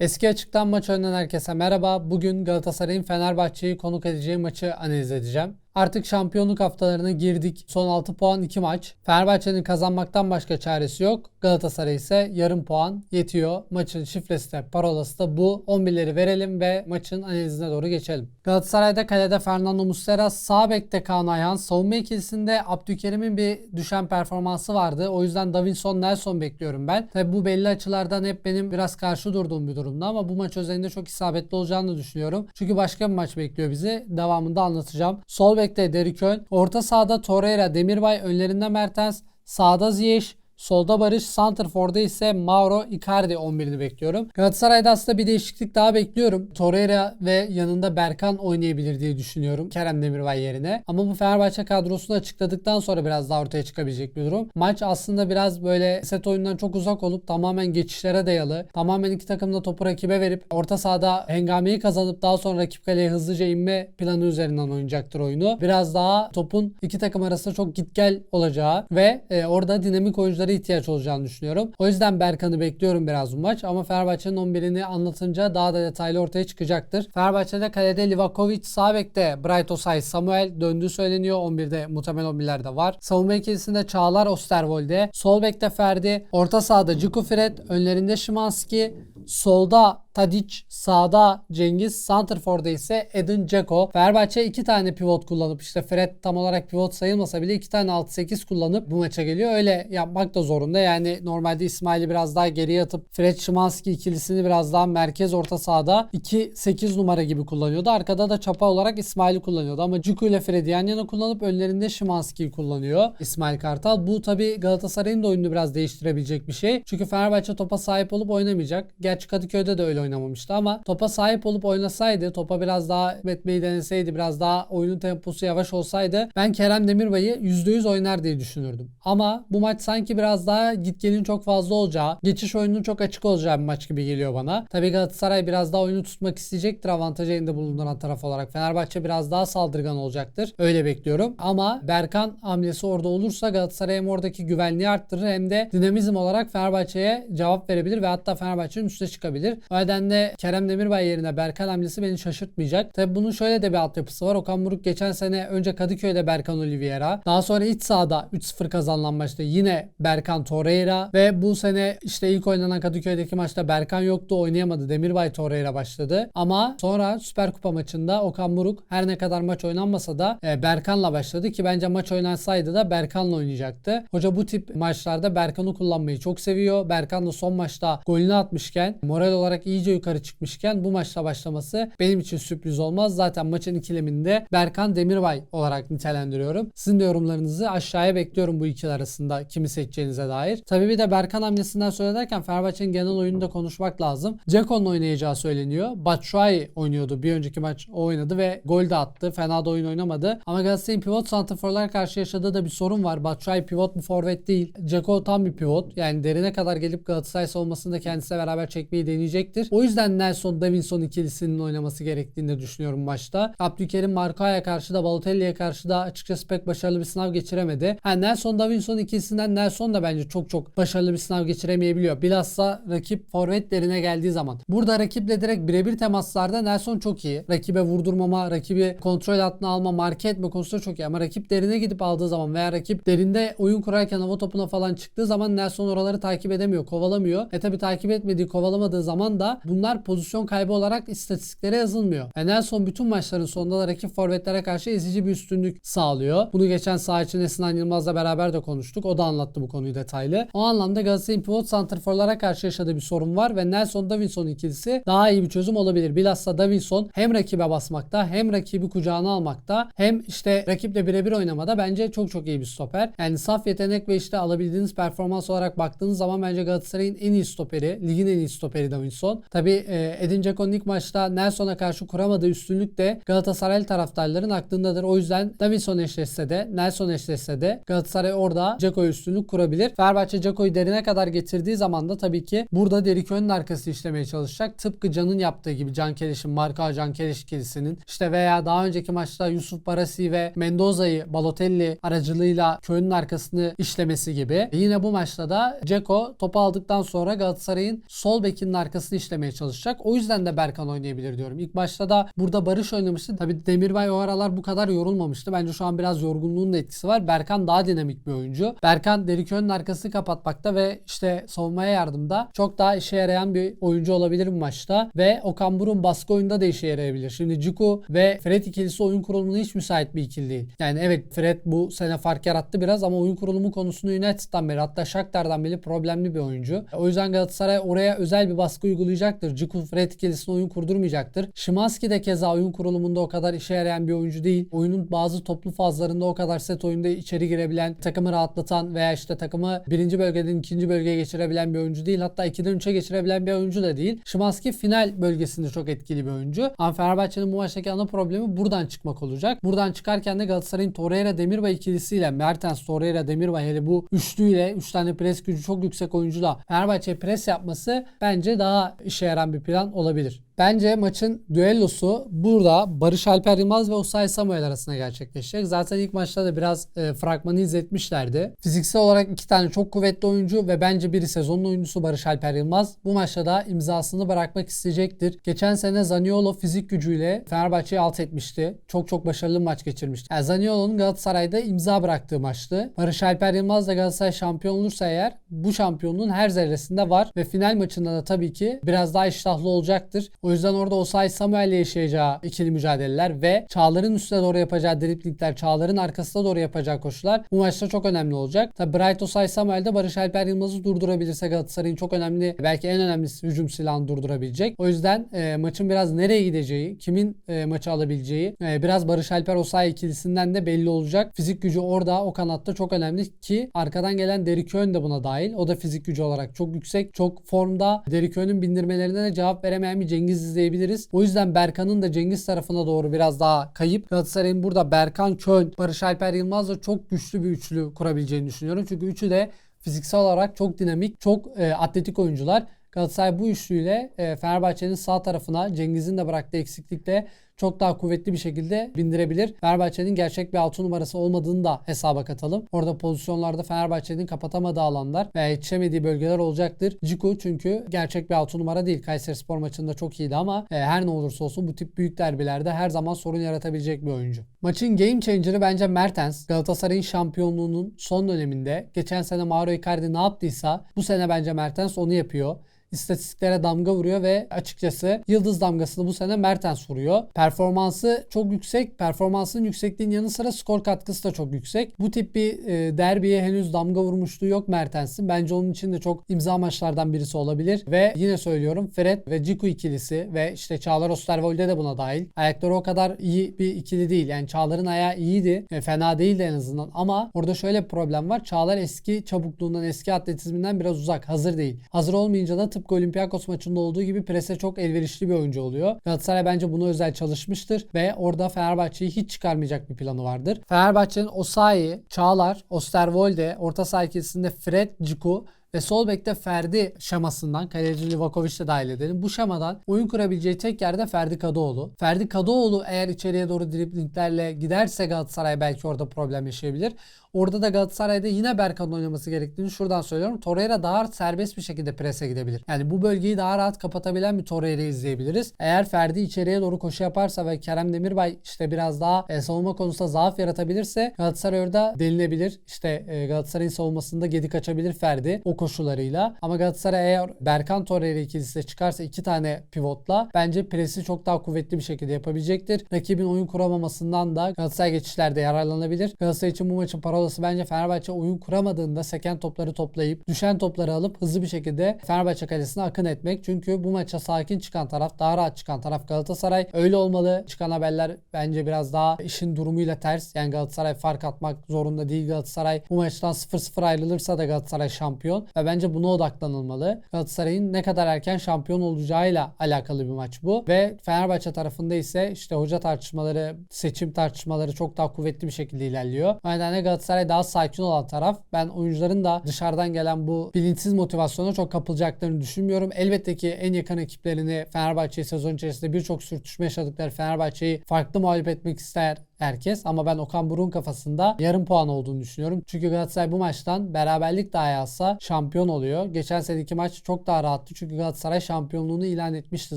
Eski açıktan maç oynayan herkese merhaba. Bugün Galatasaray'ın Fenerbahçe'yi konuk edeceği maçı analiz edeceğim. Artık şampiyonluk haftalarına girdik. Son 6 puan 2 maç. Fenerbahçe'nin kazanmaktan başka çaresi yok. Galatasaray ise yarım puan yetiyor. Maçın şifresi de parolası da bu. 11'leri verelim ve maçın analizine doğru geçelim. Galatasaray'da kalede Fernando Muslera, sağ bekte Kaan Ayhan, savunma ikilisinde Abdülkerim'in bir düşen performansı vardı. O yüzden Davinson Nelson bekliyorum ben. Tabi bu belli açılardan hep benim biraz karşı durduğum bir durumda ama bu maç özelinde çok isabetli olacağını düşünüyorum. Çünkü başka bir maç bekliyor bizi. Devamında anlatacağım. Sol bekte Derikön, orta sahada Torreira, Demirbay, önlerinde Mertens, sağda Ziyech, Solda Barış, Santrfor'da ise Mauro Icardi 11'ini bekliyorum. Galatasaray'da aslında bir değişiklik daha bekliyorum. Torreira ve yanında Berkan oynayabilir diye düşünüyorum Kerem Demirbay yerine. Ama bu Fenerbahçe kadrosunu açıkladıktan sonra biraz daha ortaya çıkabilecek bir durum. Maç aslında biraz böyle set oyundan çok uzak olup tamamen geçişlere dayalı. Tamamen iki takım da topu rakibe verip orta sahada hengameyi kazanıp daha sonra rakip kaleye hızlıca inme planı üzerinden oynayacaktır oyunu. Biraz daha topun iki takım arasında çok git gel olacağı ve e, orada dinamik oyuncuları ihtiyaç olacağını düşünüyorum. O yüzden Berkan'ı bekliyorum biraz bu maç ama Fenerbahçe'nin 11'ini anlatınca daha da detaylı ortaya çıkacaktır. Fenerbahçe'de kalede Livakovic, sağ bekte Bright Osay, Samuel döndüğü söyleniyor. 11'de muhtemel 11'lerde var. Savunma ikilisinde Çağlar Osterwolde, sol bekte Ferdi, orta sahada Ciku önlerinde Şimanski, solda Tadic, sağda Cengiz, Santrfor'da ise Edin Dzeko. Fenerbahçe iki tane pivot kullanıp işte Fred tam olarak pivot sayılmasa bile iki tane 6-8 kullanıp bu maça geliyor. Öyle yapmak da zorunda. Yani normalde İsmail'i biraz daha geriye atıp Fred Şimanski ikilisini biraz daha merkez orta sahada 2-8 numara gibi kullanıyordu. Arkada da çapa olarak İsmail'i kullanıyordu. Ama Ciku ile Fred'i yan yana kullanıp önlerinde Şimanski'yi kullanıyor İsmail Kartal. Bu tabi Galatasaray'ın da oyununu biraz değiştirebilecek bir şey. Çünkü Fenerbahçe topa sahip olup oynamayacak. Gerçi Kadıköy'de de öyle oynamamıştı ama topa sahip olup oynasaydı, topa biraz daha etmeyi deneseydi, biraz daha oyunun temposu yavaş olsaydı ben Kerem Demirbay'ı %100 oynar diye düşünürdüm. Ama bu maç sanki biraz daha git gelin çok fazla olacağı, geçiş oyunun çok açık olacağı bir maç gibi geliyor bana. Tabii Galatasaray biraz daha oyunu tutmak isteyecektir avantajı elinde bulunduran taraf olarak. Fenerbahçe biraz daha saldırgan olacaktır. Öyle bekliyorum. Ama Berkan hamlesi orada olursa Galatasaray hem oradaki güvenliği arttırır hem de dinamizm olarak Fenerbahçe'ye cevap verebilir ve hatta Fenerbahçe'nin üstüne çıkabilir. O nedenle Kerem Demirbay yerine Berkan hamlesi beni şaşırtmayacak. Tabi bunun şöyle de bir altyapısı var. Okan Buruk geçen sene önce Kadıköy'de Berkan Oliveira. Daha sonra iç sahada 3-0 kazanılan maçta yine Berkan Torreira ve bu sene işte ilk oynanan Kadıköy'deki maçta Berkan yoktu oynayamadı. Demirbay Torreira başladı. Ama sonra Süper Kupa maçında Okan Buruk her ne kadar maç oynanmasa da e, Berkan'la başladı ki bence maç oynansaydı da Berkan'la oynayacaktı. Hoca bu tip maçlarda Berkan'ı kullanmayı çok seviyor. Berkan da son maçta golünü atmışken moral olarak iyice yukarı çıkmışken bu maçla başlaması benim için sürpriz olmaz. Zaten maçın ikileminde Berkan Demirbay olarak nitelendiriyorum. Sizin de yorumlarınızı aşağıya bekliyorum bu ikili arasında kimi seçeceğinize dair. Tabii bir de Berkan hamlesinden söylerken Fenerbahçe'nin genel oyunu da konuşmak lazım. Ceko'nun oynayacağı söyleniyor. Batshuayi oynuyordu. Bir önceki maç o oynadı ve gol de attı. Fena da oyun oynamadı. Ama Galatasaray'ın pivot santraforlar karşı yaşadığı da bir sorun var. Batshuayi pivot mu forvet değil. Ceko tam bir pivot. Yani derine kadar gelip Galatasaray savunmasını da beraber çekmeyi deneyecektir. O yüzden Nelson Davinson ikilisinin oynaması gerektiğini de düşünüyorum maçta. Abdülkerim Marka'ya karşı da Balotelli'ye karşı da açıkçası pek başarılı bir sınav geçiremedi. Ha, Nelson Davinson ikilisinden Nelson da bence çok çok başarılı bir sınav geçiremeyebiliyor. Bilhassa rakip forvetlerine geldiği zaman. Burada rakiple direkt birebir temaslarda Nelson çok iyi. Rakibe vurdurmama, rakibi kontrol altına alma, marke etme konusunda çok iyi. Ama rakip derine gidip aldığı zaman veya rakip derinde oyun kurarken hava topuna falan çıktığı zaman Nelson oraları takip edemiyor, kovalamıyor. E tabi takip etmediği, kovalamadığı zaman da bunlar pozisyon kaybı olarak istatistiklere yazılmıyor. E Nelson bütün maçların sonunda da rakip forvetlere karşı ezici bir üstünlük sağlıyor. Bunu geçen saha içinde Sinan Yılmaz'la beraber de konuştuk. O da anlattı bu konuyu detaylı. O anlamda Galatasaray'ın pivot santrforlara karşı yaşadığı bir sorun var ve Nelson Davinson ikilisi daha iyi bir çözüm olabilir. Bilhassa Davinson hem rakibe basmakta hem rakibi kucağına almakta hem işte rakiple birebir oynamada bence çok çok iyi bir stoper. Yani saf yetenek ve işte alabildiğiniz performans olarak baktığınız zaman bence Galatasaray'ın en iyi stoperi, ligin en iyi stoperi Davinson. Tabi Edin Dzeko'nun ilk maçta Nelson'a karşı kuramadığı üstünlük de Galatasaraylı taraftarların aklındadır. O yüzden Davinson eşleşse de Nelson eşleşse de Galatasaray orada Dzeko'ya üstünlük kurabilir. Fenerbahçe Dzeko'yu derine kadar getirdiği zaman da tabii ki burada Derikön'ün arkası işlemeye çalışacak. Tıpkı Can'ın yaptığı gibi Can Keliş'in, Marka Can Keliş ikilisinin işte veya daha önceki maçta Yusuf Barasi ve Mendoza'yı Balotelli aracılığıyla köyünün arkasını işlemesi gibi. Yine bu maçta da Ceko topu aldıktan sonra Galatasaray'ın sol bekinin arkasını işlemeye çalışacak. O yüzden de Berkan oynayabilir diyorum. İlk başta da burada Barış oynamıştı. Tabii Demirbay o aralar bu kadar yorulmamıştı. Bence şu an biraz yorgunluğun da etkisi var. Berkan daha dinamik bir oyuncu. Berkan Derikön'ün arkasını kapatmakta ve işte savunmaya yardımda çok daha işe yarayan bir oyuncu olabilir bu maçta. Ve Okan Burun baskı oyunda da işe yarayabilir. Şimdi Ciku ve Fred ikilisi oyun kurulumuna hiç müsait bir ikili değil. Yani evet Fred bu sene fark yarattı biraz ama oyun kurulumu konusunu United'dan beri hatta Shakhtar'dan beri problemli bir oyuncu. O yüzden Galatasaray oraya özel bir baskı uygulayacaktır. Ciku Fred ikilisine oyun kurdurmayacaktır. Şimanski de keza oyun kurulumunda o kadar işe yarayan bir oyuncu değil. Oyunun bazı toplu fazlarında o kadar set oyunda içeri girebilen, takımı rahatlatan veya işte takımı birinci bölgeden ikinci bölgeye geçirebilen bir oyuncu değil. Hatta 2'den 3'e geçirebilen bir oyuncu da değil. Şimanski final bölgesinde çok etkili bir oyuncu. Ama Fenerbahçe'nin bu maçtaki ana problemi buradan çıkmak olacak. Buradan çıkarken de Galatasaray'ın Torreira Demirbay ikilisiyle Mertens, Torreira, Demirbay hele bu üçlüyle 3 üç tane pres gücü çok yüksek oyuncuyla Fenerbahçe pres yapması bence daha işe yarayan bir plan olabilir. Bence maçın düellosu burada Barış Alper Yılmaz ve Osay Samuel arasında gerçekleşecek. Zaten ilk maçta da biraz e, fragmanı izletmişlerdi. Fiziksel olarak iki tane çok kuvvetli oyuncu ve bence biri sezonun oyuncusu Barış Alper Yılmaz. Bu maçta da imzasını bırakmak isteyecektir. Geçen sene Zaniolo fizik gücüyle Fenerbahçe'yi alt etmişti. Çok çok başarılı bir maç geçirmişti. Yani Zaniolo'nun Galatasaray'da imza bıraktığı maçtı. Barış Alper Yılmaz da Galatasaray şampiyon olursa eğer bu şampiyonluğun her zerresinde var ve final maçında da tabii ki biraz daha iştahlı olacaktır. O yüzden orada Osay Samuel ile yaşayacağı ikili mücadeleler ve Çağlar'ın üstüne doğru yapacağı driplingler, Çağlar'ın arkasına doğru yapacağı koşular bu maçta çok önemli olacak. Tabi Bright Osay Samuel de Barış Alper Yılmaz'ı durdurabilirse Galatasaray'ın çok önemli belki en önemli hücum silahını durdurabilecek. O yüzden e, maçın biraz nereye gideceği, kimin e, maçı alabileceği e, biraz Barış Alper Osay ikilisinden de belli olacak. Fizik gücü orada o kanatta çok önemli ki arkadan gelen Derrick Ön de buna dahil. O da fizik gücü olarak çok yüksek, çok formda. Derrick Ön'ün bindirmelerine de cevap veremeyen bir Cengiz izleyebiliriz. O yüzden Berkan'ın da Cengiz tarafına doğru biraz daha kayıp. Galatasaray'ın burada Berkan Köln, Barış Alper Yılmaz'la çok güçlü bir üçlü kurabileceğini düşünüyorum. Çünkü üçü de fiziksel olarak çok dinamik, çok e, atletik oyuncular. Galatasaray bu üçlüyle e, Fenerbahçe'nin sağ tarafına Cengiz'in de bıraktığı eksiklikle çok daha kuvvetli bir şekilde bindirebilir. Fenerbahçe'nin gerçek bir 6 numarası olmadığını da hesaba katalım. Orada pozisyonlarda Fenerbahçe'nin kapatamadığı alanlar veya yetişemediği bölgeler olacaktır. Ciku çünkü gerçek bir 6 numara değil. Kayseri Spor maçında çok iyiydi ama e, her ne olursa olsun bu tip büyük derbilerde her zaman sorun yaratabilecek bir oyuncu. Maçın game changer'ı bence Mertens. Galatasaray'ın şampiyonluğunun son döneminde geçen sene Mauro Icardi ne yaptıysa bu sene bence Mertens onu yapıyor istatistiklere damga vuruyor ve açıkçası yıldız damgasını bu sene Mertens vuruyor. Performansı çok yüksek. Performansının yüksekliğin yanı sıra skor katkısı da çok yüksek. Bu tip bir e, derbiye henüz damga vurmuşluğu yok Mertens'in. Bence onun için de çok imza maçlardan birisi olabilir. Ve yine söylüyorum Fred ve Ciku ikilisi ve işte Çağlar Osterwolde de buna dahil. Ayakları o kadar iyi bir ikili değil. Yani Çağlar'ın ayağı iyiydi. E, fena değildi en azından. Ama orada şöyle bir problem var. Çağlar eski çabukluğundan, eski atletizminden biraz uzak. Hazır değil. Hazır olmayınca da tıpkı Olympiakos maçında olduğu gibi prese çok elverişli bir oyuncu oluyor. Galatasaray bence buna özel çalışmıştır ve orada Fenerbahçe'yi hiç çıkarmayacak bir planı vardır. Fenerbahçe'nin Osayi, Çağlar, Osterwolde, orta saha ikilisinde Fred, Ciku ve sol bekte Ferdi şamasından kaleci Livakovic de dahil edelim. Bu şamadan oyun kurabileceği tek yerde Ferdi Kadıoğlu. Ferdi Kadıoğlu eğer içeriye doğru driblinglerle giderse Galatasaray belki orada problem yaşayabilir. Orada da Galatasaray'da yine Berkan'ın oynaması gerektiğini şuradan söylüyorum. Torreira daha serbest bir şekilde prese gidebilir. Yani bu bölgeyi daha rahat kapatabilen bir Torreira'yı izleyebiliriz. Eğer Ferdi içeriye doğru koşu yaparsa ve Kerem Demirbay işte biraz daha e, savunma konusunda zaaf yaratabilirse Galatasaray orada delinebilir. İşte e, Galatasaray'ın savunmasında gedik açabilir Ferdi o koşularıyla. Ama Galatasaray eğer Berkan Torreira ikilisi çıkarsa iki tane pivotla bence presi çok daha kuvvetli bir şekilde yapabilecektir. Rakibin oyun kuramamasından da Galatasaray geçişlerde yararlanabilir. Galatasaray için bu maçın paralel olası bence Fenerbahçe oyun kuramadığında seken topları toplayıp düşen topları alıp hızlı bir şekilde Fenerbahçe kalesine akın etmek. Çünkü bu maça sakin çıkan taraf, daha rahat çıkan taraf Galatasaray. Öyle olmalı. Çıkan haberler bence biraz daha işin durumuyla ters. Yani Galatasaray fark atmak zorunda değil Galatasaray. Bu maçtan 0-0 ayrılırsa da Galatasaray şampiyon. Ve bence buna odaklanılmalı. Galatasaray'ın ne kadar erken şampiyon olacağıyla alakalı bir maç bu ve Fenerbahçe tarafında ise işte hoca tartışmaları, seçim tartışmaları çok daha kuvvetli bir şekilde ilerliyor. O nedenle Galatasaray daha sakin olan taraf. Ben oyuncuların da dışarıdan gelen bu bilinçsiz motivasyona çok kapılacaklarını düşünmüyorum. Elbette ki en yakın ekiplerini Fenerbahçe'yi sezon içerisinde birçok sürtüşme yaşadıkları Fenerbahçe'yi farklı mağlup etmek ister herkes ama ben Okan Buruk'un kafasında yarım puan olduğunu düşünüyorum. Çünkü Galatasaray bu maçtan beraberlik dahi alsa şampiyon oluyor. Geçen seneki maç çok daha rahattı çünkü Galatasaray şampiyonluğunu ilan etmişti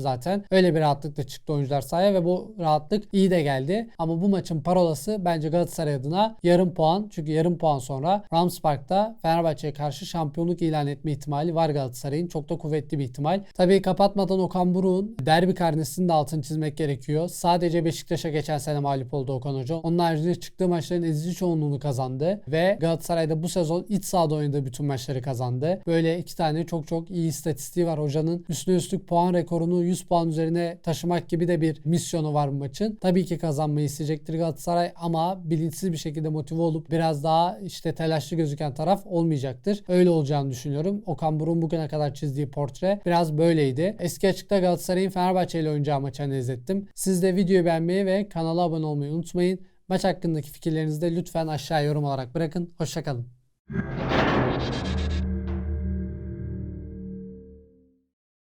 zaten. Öyle bir rahatlıkla çıktı oyuncular sahaya ve bu rahatlık iyi de geldi. Ama bu maçın parolası bence Galatasaray adına yarım puan. Çünkü yarım puan sonra Rams Park'ta Fenerbahçe'ye karşı şampiyonluk ilan etme ihtimali var Galatasaray'ın. Çok da kuvvetli bir ihtimal. Tabii kapatmadan Okan Buruk'un derbi karnesinin de altını çizmek gerekiyor. Sadece Beşiktaş'a geçen sene mağlup oldu Okan Hoca. Onun haricinde çıktığı maçların ezici çoğunluğunu kazandı ve Galatasaray'da bu sezon iç sahada oynadığı bütün maçları kazandı. Böyle iki tane çok çok iyi istatistiği var hocanın. Üstüne üstlük puan rekorunu 100 puan üzerine taşımak gibi de bir misyonu var maçın. Tabii ki kazanmayı isteyecektir Galatasaray ama bilinçsiz bir şekilde motive olup biraz daha işte telaşlı gözüken taraf olmayacaktır. Öyle olacağını düşünüyorum. Okan Buruk'un bugüne kadar çizdiği portre biraz böyleydi. Eski açıkta Galatasaray'ın Fenerbahçe ile oynayacağı maçı analiz ettim. Siz de videoyu beğenmeyi ve kanala abone olmayı unutmayın. Maç hakkındaki fikirlerinizi de lütfen aşağı yorum olarak bırakın. Hoşçakalın.